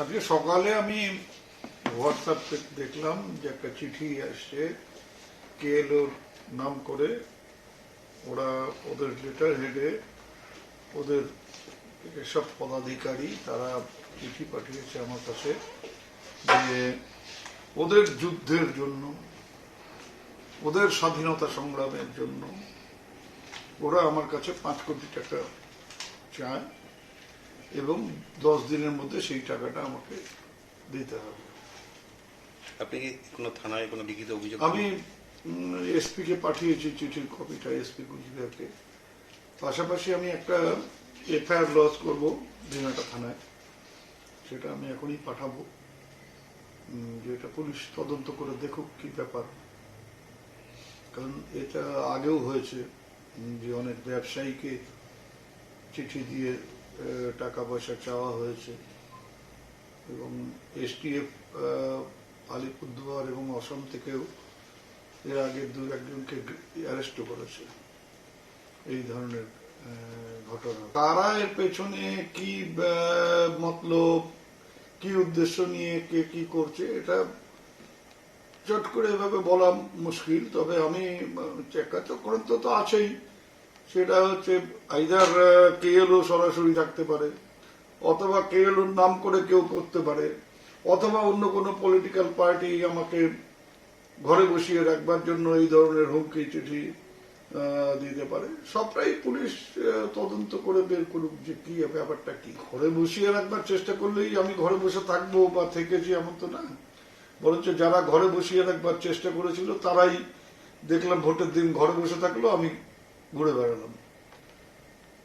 আজকে সকালে আমি হোয়াটসঅ্যাপ দেখলাম যে একটা চিঠি আসছে, কেএলওর নাম করে। ওরা ওদের লেটার হেডে ওদের এসব পদাধিকারী তারা চিঠি পাঠিয়েছে আমার কাছে যে ওদের যুদ্ধের জন্য, ওদের স্বাধীনতা সংগ্রামের জন্য ওরা আমার কাছে পাঁচ কোটি টাকা চায়। এবং দশ দিনের মধ্যে সেই টাকাটা আমাকে দিতে হবে। আপনি কি কোনো থানায় কোনো লিখিত অভিযোগ আমি এসপি কে পাঠিয়েছি চিঠির কপিটা এসপি কুচবিহারকে পাশাপাশি আমি একটা এফআইআর লজ করব দিনাটা থানায়। সেটা আমি এখনই পাঠাবো। উম, যে এটা পুলিশ তদন্ত করে দেখুক কি ব্যাপার। কারণ এটা আগেও হয়েছে যে অনেক ব্যবসায়ীকে চিঠি দিয়ে টাকা পয়সা চাওয়া হয়েছে। এবং এসটিএফ আলিপুরদুয়ার এবং অসম থেকেও এর আগে দু একজনকে অ্যারেস্টও করেছে। এই ধরনের ঘটনা। তারা এর পেছনে কি মতলব, কি উদ্দেশ্য নিয়ে কে কি করছে, এটা চট করে এভাবে বলা মুশকিল। তবে আমি চেকাচক্রান্ত তো আছেই। সেটা হচ্ছে আইদার কেএলও সরাসরি থাকতে পারে, অথবা কেএলওর নাম করে কেউ করতে পারে, অথবা অন্য কোনো পলিটিক্যাল পার্টি আমাকে ঘরে বসিয়ে রাখবার জন্য এই ধরনের হুমকি, চিঠি দিতে পারে। সবটাই পুলিশ তদন্ত করে বের করুক যে কি ব্যাপারটা, কি ঘরে বসিয়ে রাখবার চেষ্টা করলেই আমি ঘরে বসে থাকব বা থেকেছি এমন তো না। বরঞ্চ যারা ঘরে বসিয়ে রাখবার চেষ্টা করেছিল, তারাই দেখলাম ভোটের দিন ঘরে বসে থাকল, আমি ঘুরে বেড়ালাম।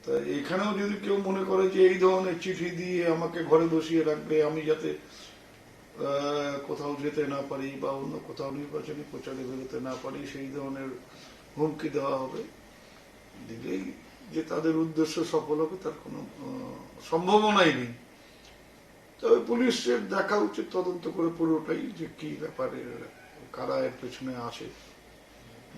তা এখানেও যদি কেউ মনে করে যে এই ধরনের চিঠি দিয়ে আমাকে ঘরে বসিয়ে রাখবে, আমি যাতে কোথাও যেতে না পারি বা অন্য কোথাও নির্বাচনী প্রচারে বেরোতে না পারি, সেই ধরনের হুমকি দেওয়া হবে। দিলেই যে তাদের উদ্দেশ্য সফল হবে, তার কোনো সম্ভাবনাই নেই। তবে পুলিশের দেখা উচিত তদন্ত করে পুরোটাই যে কি ব্যাপারে, কারা এর পেছনে আছে।